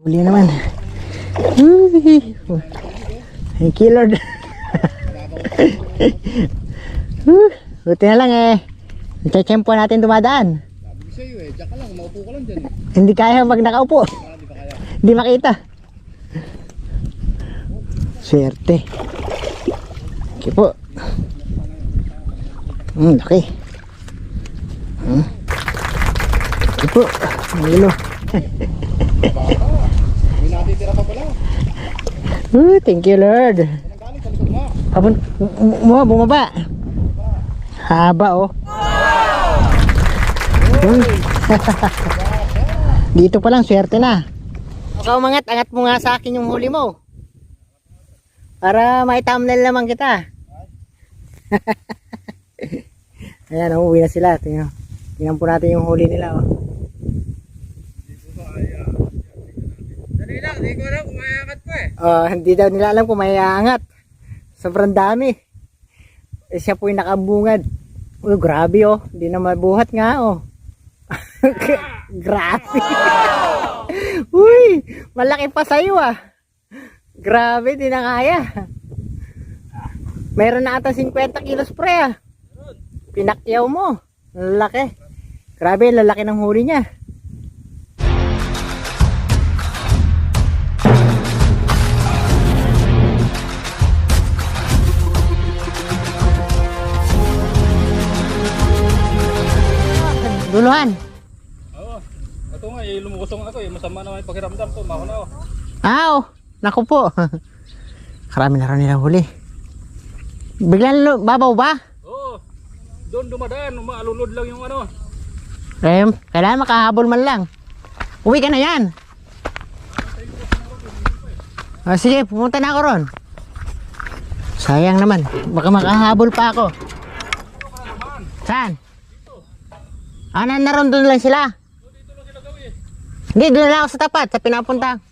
Huli naman. Uy. Thank you, Lord. Huh, Buti na lang eh. Tsempo natin dumadaan. Sabi ko sa'yo eh, diyan ka lang, maupo ka lang dyan. eh. Hindi kaya pag nakaupo. Ah? Hindi makita. Swerte. Okay po. Hmm, laki. Hmm. Okay po. Ang ilo. Natitira pa pala. Uh, thank you Lord. Likod mo. Bumaba. Haba oh. Uy. Dito pa lang, swerte na. Ikaw umangat, angat mo nga sa akin yung huli mo. Para may thumbnail naman kita. Ayan, oh, uwi na sila. Tingnan, tingnan po natin yung huli nila. Oh. Dali lang, di ko alam kung mayakat ko eh. Ah, hindi daw nila alam kung may aangat. Sobrang dami. Eh, siya po yung nakabungad. Uy, grabe oh. Hindi na mabuhat nga oh. grabe. Uy, malaki pa sa'yo ah. Grabe, di na kaya. Meron na ata 50 kilos pre ah. Pinakyaw mo. Lalaki. Grabe, lalaki ng huli niya. Duluhan. Oo. Ito nga, eh, lumusong ako eh. Masama naman yung pakiramdam ko. Mako na ako. Oh. Naku po. Karami na rin nila huli. Biglang babaw ba? Oo. Doon dumadaan, maalulod lang yung ano. Rem, kailangan makahabol man lang. Uwi ka na yan. Ah, sige, pumunta na ako ron. Sayang naman. Baka makahabol pa ako. Saan? Ah, na naroon doon lang sila. Hindi, doon lang ako sa tapat, sa pinapunta.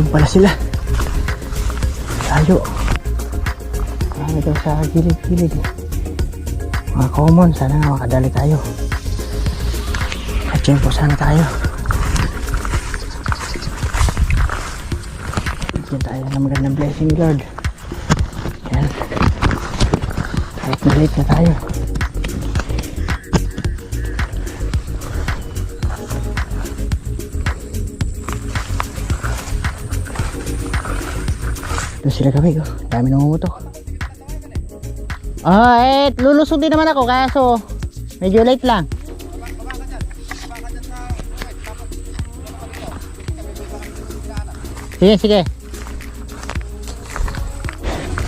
Andun pala sila. Tayo. Ano daw sa gilid-gilid. Mga common, sana nga makadali tayo. Kachempo sana tayo. Bigyan tayo ng magandang blessing, Lord. Yan. Kahit na late na tayo. Doon sila kami, oh. Dami nang umutok. Ah, eh, lulusog din naman ako, kaya so, medyo late lang. Sige, sige.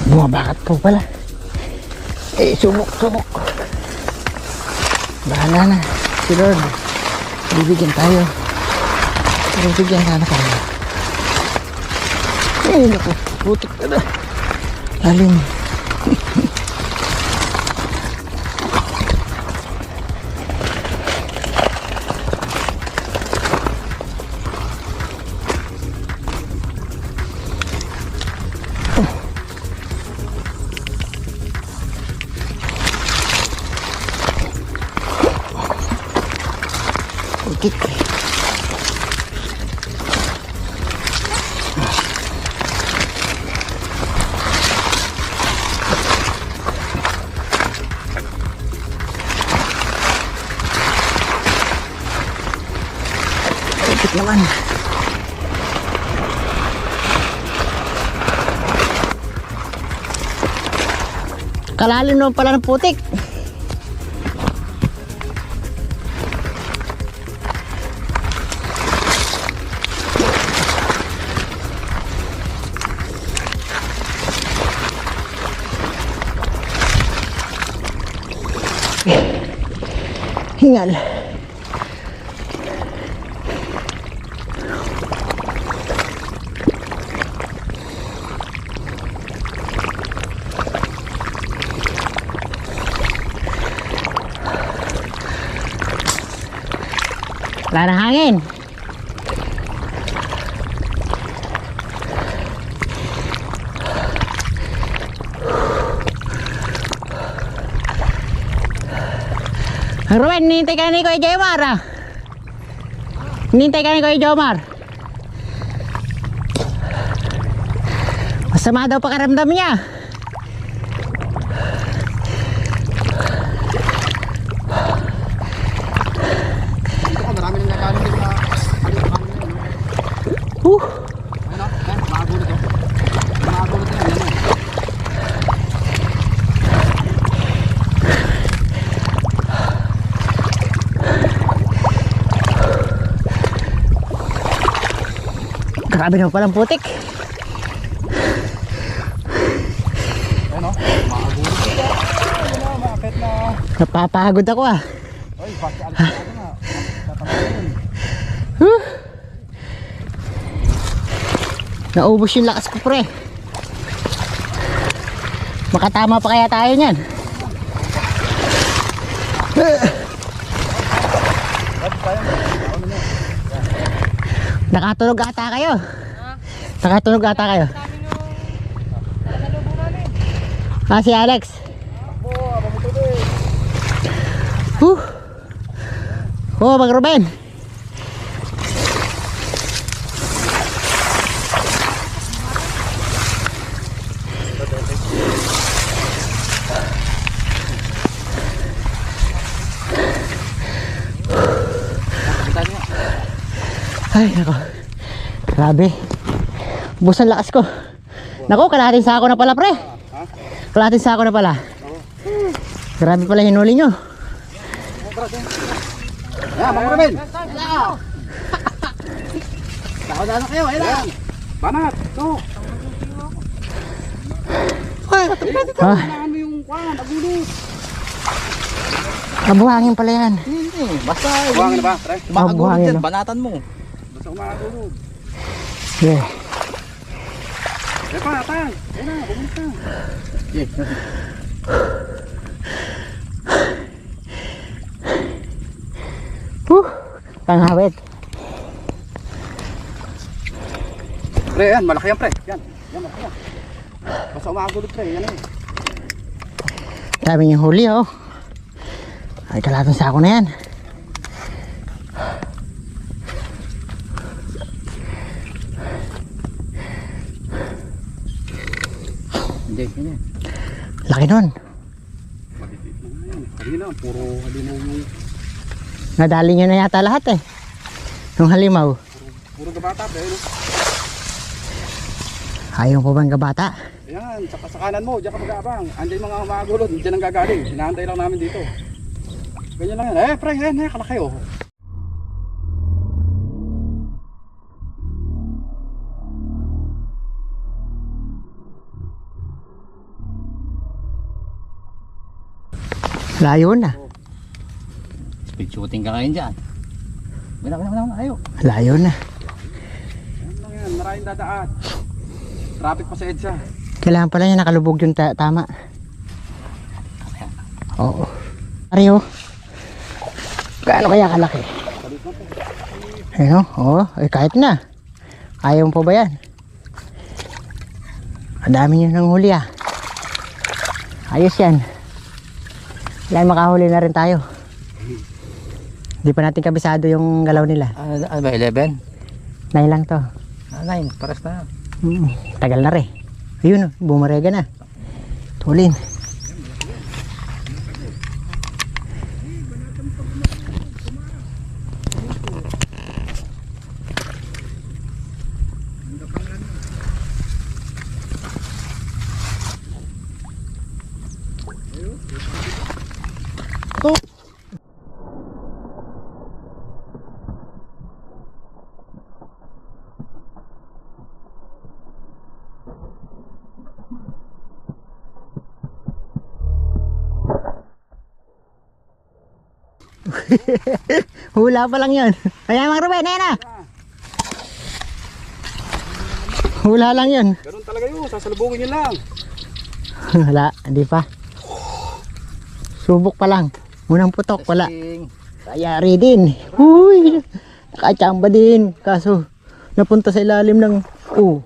Bumabakat po pala. Eh, sumok, sumok. Bahala na. Si Lord. Bibigyan tayo. Bibigyan sana tayo. Eh, naku. Putik ka na. Lalim. Putik naman. Kalalim naman pala ng putik. Hingal. Wala na hangin. Ruben, nintay ka ni Kuya Jomar ah. Nintay ka ni Kuya Jomar. Masama daw pakaramdam niya. Ito ka, marami nang nakaano din sa ano yung kanin na yun. Uh, Ano? Eh, makagulot to. Makagulot na yan. Ano? Grabe naman palang putik. Ano? Na, na. Napapagod ako ah. Ay, basta alam ko na. Tatapayin. Naubos yung lakas ko pre. Makatama pa kaya tayo niyan? Nakatunog ata kayo. Nakatunog ata kayo. Ah, si Alex. Huh. Oh, mag Ruben. Ay, nako. Grabe. Ubus ang lakas ko. Nako, kalahating sako na pala, pre. Kalahating sako na pala. Grabe pala yung huli nyo. Yan, mga Ruben. Tao na kayo, ayun lang. Banat, to. Ah, kabuhangin pala yan. Hindi, basta. Buhangin na ba, pre? Kabuhangin, no? banatan mo. Basta umagulot. Yeah. Eh, pa, tang. Ayun na, bumunta. Yeah. Huh. Panghawit. Pre, yan, malaki yan, pre. Yan, yan, malaki yan. Basta umagulot, pre. Yan eh. Dami yung huli, oh. Ay, kalahating sako na yan. Hindi, hindi. Laki nun. Kanina, puro halimaw yung... Nadali nyo na yata lahat eh. Yung halimaw. Puro gabata, pre. no? Ayaw ko bang gabata? Ayan, saka sa kanan mo, diyan ka mag-aabang. Andiyan mga humagulot, diyan ang gagaling. Hinahantay lang namin dito. Ganyan lang yan. Eh, pre, yan, eh, kalaki oh. Layo na. Speed shooting ka ngayon dyan. Wala, wala, wala, ayaw. Layo na. Ano lang yan, maraming dadaan. Traffic pa sa EDSA. Kailangan pala niya nakalubog yung ta- tama. Oo. Pareho. Gaano kaya kalaki? Ayun, oo. Eh, kahit na. Ayaw mo pa ba yan? Ang dami nyo ng huli ah. Ayos yan. Yan, makahuli na rin tayo. Hindi pa natin kabisado yung galaw nila. Ano, ano ba, 11? Nine lang to. Ah, 9, paras na. Mm, tagal na rin. Ayun, bumarega na. Tulin. Hula pa lang yun. Ayan mga Ruben, ayan na. Hula lang yun. Ganun talaga yun, sasalubungin yun lang. Wala, hindi pa. Subok pa lang. Unang putok, wala. Kayari din. Uy, nakachamba din. Kaso, napunta sa ilalim ng... Oh.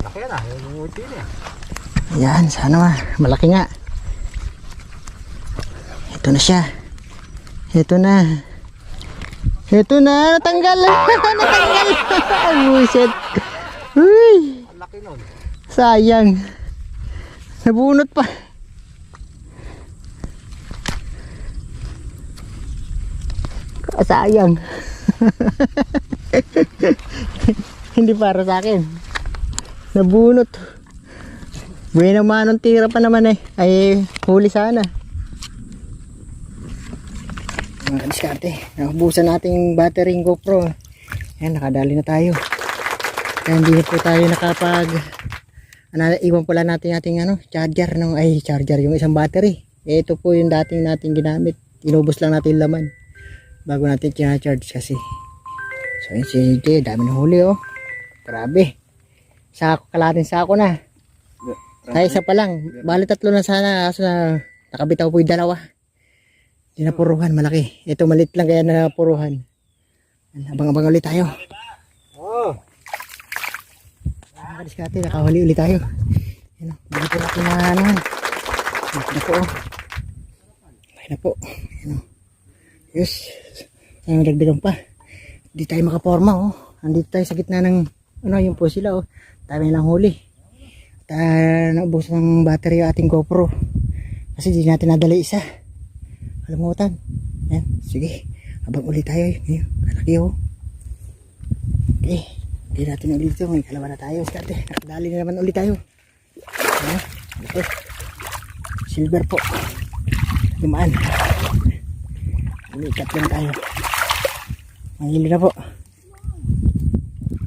Malaki ah, yung uti niya. Ayan, sana ma. Malaki nga. Ito na siya. Ito na. Ito na. Natanggal. Natanggal. Ang buset. Uy. Laki nun. Sayang. Nabunot pa. Sayang. Hindi para sa akin. Nabunot. Buena manong tira pa naman eh. Ay, huli sana. Mga diskarte. Nakabusan natin yung battery ng GoPro. Ayan, nakadali na tayo. Kaya hindi na po tayo nakapag ano, iwan pala natin ating ano, charger ng ay charger yung isang battery. Ito po yung dating nating ginamit. Inubos lang natin yung laman bago natin charge kasi. So yun si JJ, dami na huli oh. Grabe. Sako, kalating sako na. Ay, isa pa lang. Bali tatlo na sana. Kaso na nakabitaw po yung dalawa. Hindi na puruhan, malaki. Ito malit lang kaya na puruhan. Abang-abang ulit tayo. Oh, Nakadiskate, nakahuli ulit tayo. Yan o, hindi po natin na ano. Malaki na po o. Malaki na po. Yan o. Yes. Ang dagdagan pa. Hindi tayo makaporma o. Andito tayo sa gitna ng ano yung po sila o. Dami lang huli. At uh, naubos ng battery yung ating GoPro. Kasi di natin nadala isa. Kalimutan. Yan. Sige. Habang ulit tayo. Ngayon. Kalaki o. Okay. Hindi natin ulit ito. May kalawa na tayo. Skate. Nakadali na naman ulit tayo. Ano? Ito. Silver po. Dumaan. Umikat lang tayo. Mahilo na po.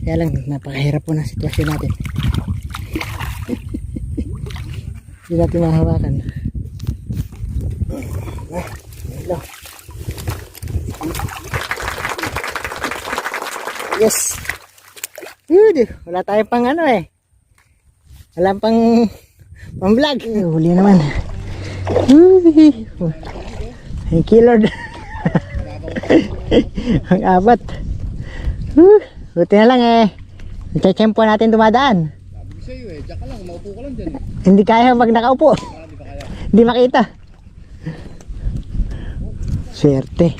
Kaya lang, napakahirap po na sitwasyon natin. Hindi natin mahawakan. Ah, mahilo. Yes. Yun, wala tayo pang ano eh. Wala pang pang vlog. Huli naman. Thank you Lord. Ang abat. Buti na lang eh. Nagchachempo natin dumadaan. sabi ko sa'yo eh, diyan ka lang, maupo ka lang dyan eh. Hindi kaya pag nakaupo. Hindi makita. Swerte.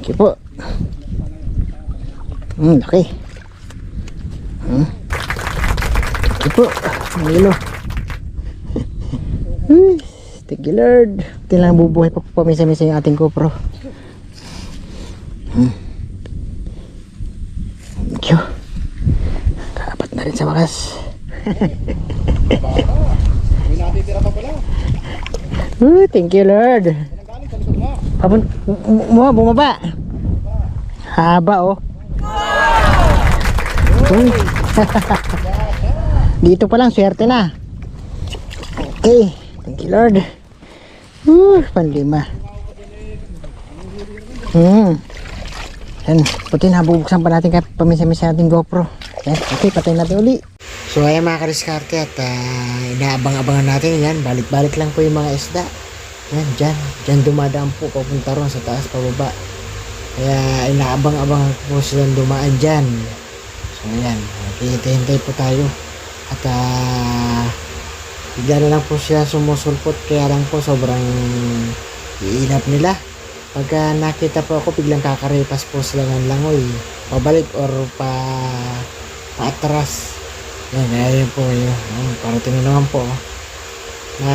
Okay po. Hmm, laki. Hmm. Okay po. Mahilo. Uy, Thank you Lord. Ito lang bubuhay pa po pamisa-misa yung ating GoPro. Hmm. Thank you. Kaapat na rin sa wakas. May natitira pa pala. Ooh, thank you Lord. Mo bumaba. Haba oh. Uy. Dito pa lang swerte na. Okay. Thank you Lord. Uh, panlima. Hmm. Yan, puti nabubuksan pa natin kahit paminsan-minsan natin GoPro. Yan, okay, patay natin uli. So ayan mga kariskarte at ah, inaabang-abangan natin yan. Balik-balik lang po yung mga isda. Yan, dyan. Dyan dumadaan po papunta ron sa taas, pababa. Kaya inaabang-abangan po silang dumaan dyan. Ayan, hintay-hintay po tayo. At ah, bigla na lang po siya sumusulpot kaya lang po sobrang iinap nila. Pagka nakita po ako, biglang kakaripas po sila ng langoy. Pabalik or pa paatras. Yan, kaya yun po yun. Oh, parating na naman po. oh. Na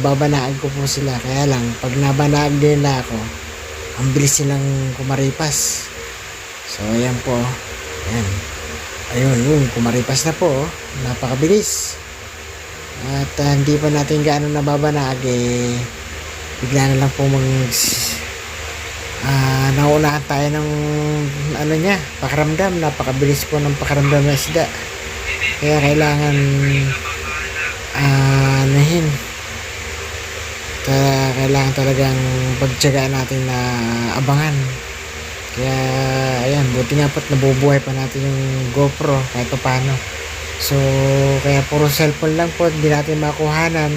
babanaan ko po sila. Kaya lang, pag nabanaan nila ako, ang bilis silang kumaripas. So, ayan po. oh. Ayan. Ayun, yun, kumaripas na po. oh. Napakabilis. At ah, hindi pa natin gaano nababanag eh, bigla na lang po mag ah naunahan tayo ng ano niya, pakaramdam. Napakabilis po ng pakaramdam ng isda. Kaya kailangan ah anahin. Kaya kailangan talagang pagtsagaan natin na abangan. Kaya ayan, buti nga po't nabubuhay pa natin yung GoPro kahit pa paano. So, kaya puro cellphone lang po, hindi natin makuhanan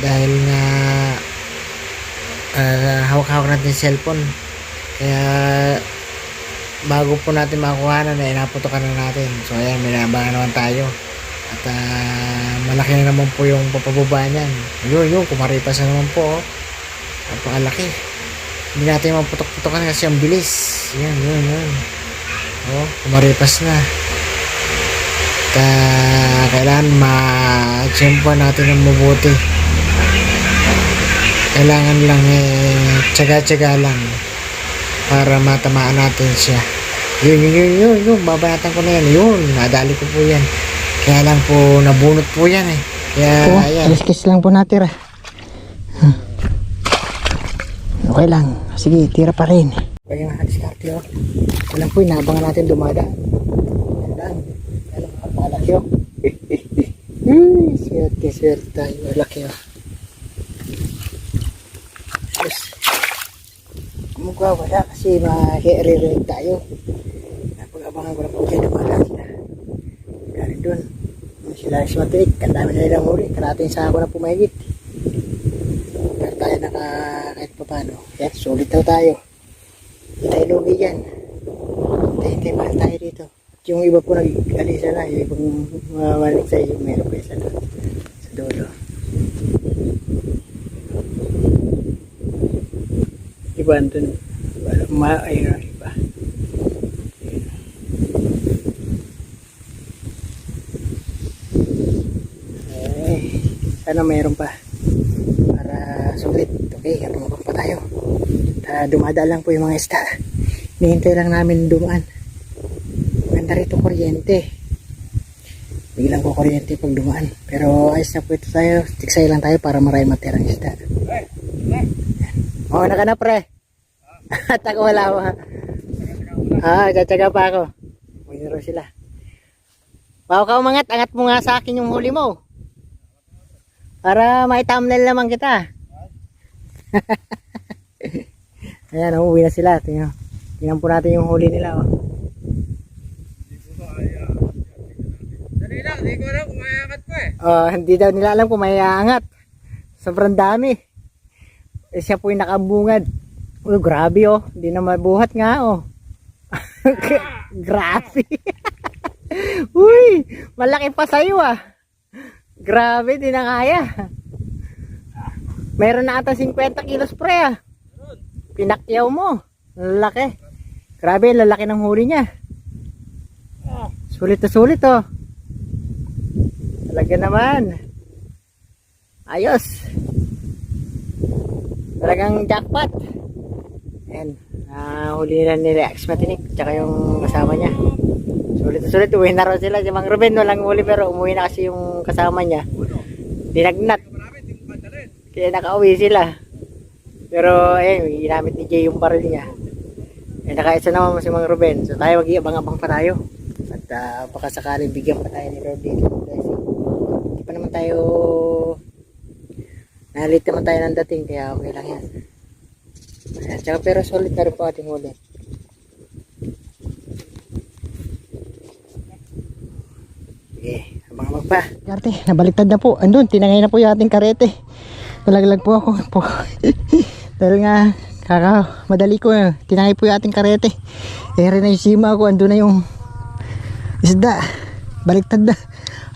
dahil nga ah, hawak-hawak natin yung cellphone. Kaya bago po natin makuhanan, ay naputokan na natin. So, ayan, may naman tayo. At ah, malaki na naman po yung papababa niyan. Yun, yun, kumaripas na naman po. Oh. Hindi natin maputok-putokan kasi ang bilis. Yan, yun, yun. Oh, kumaripas na. Ah, kailangan ma-tsempo natin ng mabuti. Kailangan lang eh, tsaga-tsaga lang para matamaan natin siya. Yun, yun, yun, yun, yun, babanatan ko na yan. Yun, nadali ko po yan. Kaya lang po, nabunot po yan eh. Kaya, Oh, ayan. Aliskis lang po natira. Okay lang. Sige, tira pa rin. Kaya nga, diskarte oh. Walang po, inabangan natin dumada. Yan lang. Yan lang, napakalaki oh. Hmm, swerte, swerte tayo. Malaki oh. Yes. Mukha wala kasi makikirinig tayo. Napag-abangan ko na po dyan dumada sila. Galing dun. Sila si Matirik, ang dami na nilang huli. Karating sa ako na pumahigit. Pero tayo naka paano. Yan, sulit daw tayo. Tayo lugi dyan. Hintay-hintay pa rin tayo dito. At yung iba po nag-alisa na, yung ibang mawalik sa iyo, meron pa isa doon. Sa dulo. Iba. Wala, ma, ayun iba. Eh, sana mayroon pa para sulit. Okay, abang pa tayo. Ta dumadaan lang po yung mga isda. Hinihintay lang namin dumaan. Ganda rito kuryente. Biglang ko kuryente pag dumaan. Pero ayos na po ito tayo. Tiksay lang tayo para marami matirang isda. Oo, naka na pre. At ako wala pa. Ah, tsatsaga pa ako. Mayroon sila. Wow ka umangat, angat mo nga sa akin yung huli mo. Para may thumbnail naman kita. Ayan, uuwi na sila. Tingnan, tingnan po natin yung huli nila. Oh. Dali lang, hindi ko alam kung may angat ko eh. Oh, hindi daw nila alam kung may aangat. Sobrang dami. Eh, siya po yung nakabungad. Uy, grabe oh. Hindi na mabuhat nga oh. grabe. Uy, malaki pa sa'yo ah. Grabe, di na kaya. Meron na ata 50 kilos pre ah. Pinakyaw mo. Lalaki. Grabe, lalaki ng huli niya. Sulit na sulit oh. Talaga naman. Ayos. Talagang jackpot. Ayan. Ah, huli na ni Rex Matinik. Tsaka yung kasama niya. Sulit na sulit. Uwi na raw sila. Si Mang Ruben walang huli pero umuwi na kasi yung kasama niya. Dinagnat. Kaya nakauwi sila. Pero ayun, ginamit ni Jay yung baril niya. Eh, nakaisa naman si Mang Ruben. So tayo mag-iabang-abang pa tayo. At uh, baka sakaling bigyan pa tayo ni Lord dito. Hindi pa naman tayo Nalit naman tayo ng dating, kaya okay lang yan. Ayan, tsaka pero solid na rin po ating huli. Sige, abang pa. Karte, nabaliktad na po. Andun, tinangay na po yung ating karete. Nalaglag po ako. Po. Dahil nga, kaka, madali ko. eh. Tinangay po yung ating karete. Ere na yung sima ko. Andun na yung isda. Baliktad na.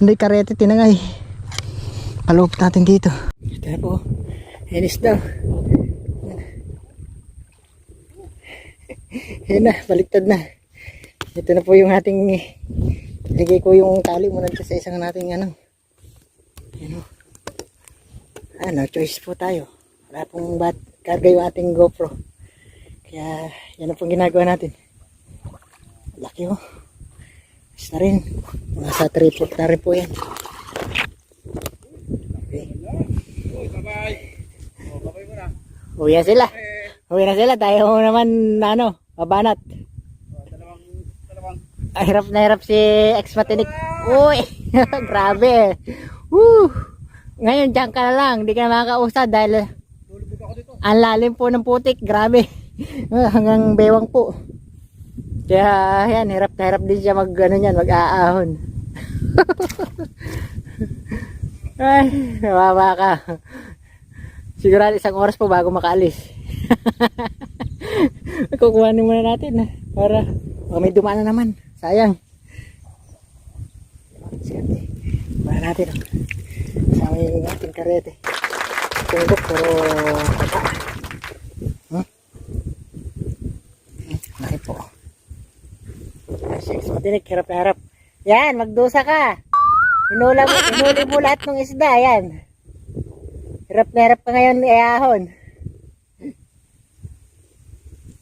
Andun yung karete, tinangay. Paloob natin dito. Ito po. Ayan isda. Ayan na, baliktad na. Ito na po yung ating Ligay ko yung tali muna sa isang nating ano. Ano. Ah, no choice po tayo. Wala pong bat karga yung ating GoPro. Kaya yan ang pong ginagawa natin. Laki oh. Is na rin. Nasa tripod na rin po yan. Okay. Uwi na sila. Uwi na sila. Tayo naman ano, dalawang. Ah, hirap na hirap si ex matinik. Uy, grabe. Woo. Ngayon diyan ka na lang, hindi ka na makakausad dahil. Ang lalim po ng putik, grabe. Hanggang bewang po. Kaya yan, hirap na hirap din siya mag ano yan, mag-aahon. Ay, nawawa ka. Sigurado isang oras po bago makaalis. Kukuhanin muna natin para baka may dumaan na naman. Sayang. Sige. Kuha natin. oh. Kasama yung ating karete. Tunggok pero kata. Hmm? Laki po. Six matinik, hirap na harap. Yan, magdusa ka. Inula mo, mo lahat ng isda, yan. Hirap na hirap ka ngayon iahon.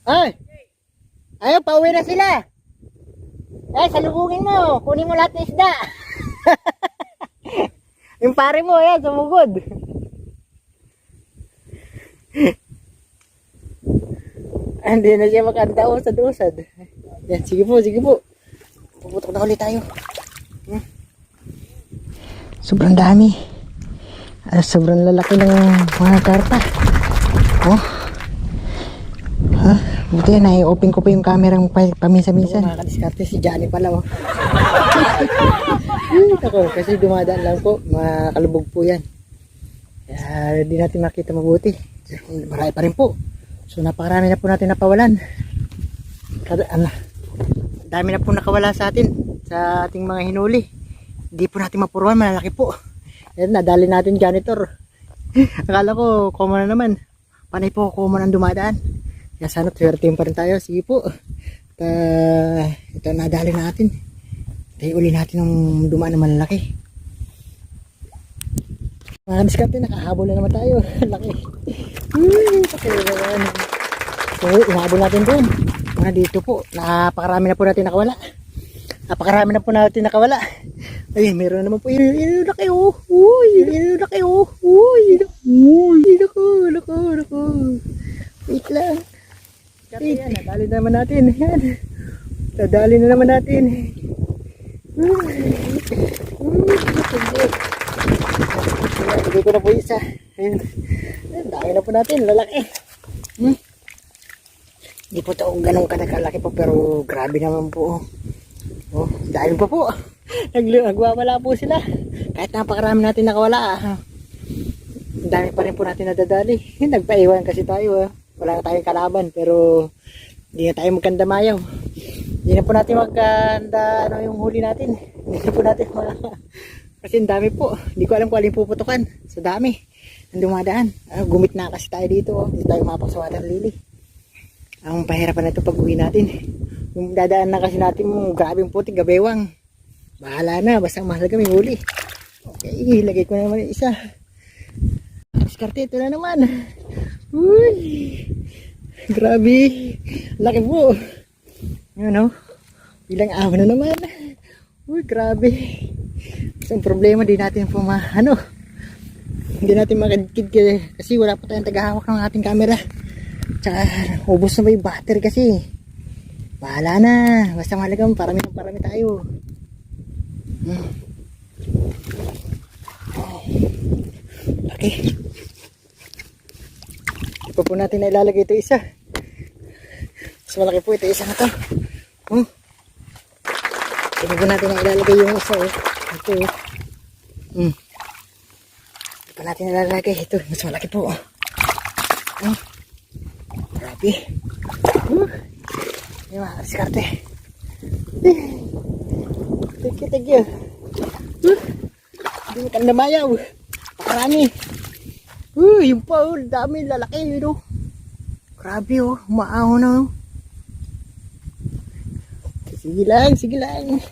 Ay! Ayaw, pauwi na sila. Eh, salubungin mo. Kunin mo lahat ng isda. Yung pare mo, yan, sumugod. Hindi na siya makanta usad-usad. Yan, sige po, sige po. Puputok na ulit tayo. Hmm. Sobrang dami. Ah, sobrang lalaki ng mga karpa. Oh. Ha? Buti na, i-open ko pa yung camera pa, paminsan-minsan. Mga kadiskarte, si Johnny pala, oh. Ay, Ako, kasi dumadaan lang po, makalubog po yan. Kaya hindi natin makita mabuti. Marami pa rin po. So napakarami na po natin napawalan. Kada, ano, dami na po nakawala sa atin, sa ating mga hinuli. Hindi po natin mapuruan, malalaki po. Yan, nadali natin janitor. Akala ko, common na naman. Panay po, common ang dumadaan. Kaya sana 13 pa rin tayo. Sige po. At, ah, ito nadali natin. Tayo uli natin ng dumaan na malalaki. Mga diskarte, nakahabol na naman tayo. Laki. Uy, pakilala naman. So, inahabol natin doon. Mga dito po. Napakarami na po natin nakawala. Napakarami na po natin nakawala. Ay, meron naman po. Yun, laki oh. Uy, yun, laki oh. Uy, uy, naku, naku, naku. Wait lang. Wait. Nadali na naman natin. Yan. Nadali na naman natin. Uy. Uy, sige. Bigay ko na po isa. Ayun, dami na po natin. Lalaki. Hmm? Hindi po ito ganun kanakalaki po pero grabe naman po. Oh, dahil pa po. Nagwawala po sila. Kahit napakarami natin nakawala. ah. Dami pa rin po natin nadadali. Nagpaiwan kasi tayo. ah. Wala na tayong kalaban pero hindi na tayo magkandamayaw. Hindi na po natin magkanda ano yung huli natin. Hindi po natin ma kasi dami po. Hindi ko alam kung alin puputukan. Sa dami. Ang dumadaan. Ah, gumit na kasi tayo dito. Oh. Hindi tayo mapak sa water lily. Ang pahirapan na ito pag uwi natin. Yung dadaan na kasi natin yung grabing puti, gabewang. Bahala na, basta mahalaga may huli. Okay, ilagay ko na naman isa. Diskarte, ito na naman. Uy! Grabe! Laki po! Ano? Ilang araw na naman. Uy, grabe. Isang problema, di natin po ma, ano, hindi natin makadikid kasi, kasi wala pa tayong tagahawak ng ating camera. Tsaka, ubos na ba yung battery kasi. Bahala na. Basta mahalagang parami ng parami tayo. Hmm. Okay. po natin na ilalagay ito isa. Mas malaki po ito isa na to. Hmm. Hindi po natin na ilalagay yung isa oh. Ito oh. Hmm. Pa natin ilalagay. Ito, mas malaki po. Oh. Hmm. Grabe. Uh. Yung mga diskarte. Thank you, thank you. Uh. Hindi mo tanda mayaw. Pakarami. Uh, yung pa, oh, dami lalaki, yun oh. Grabe oh, umaaho na oh. Sige lang, sige lang.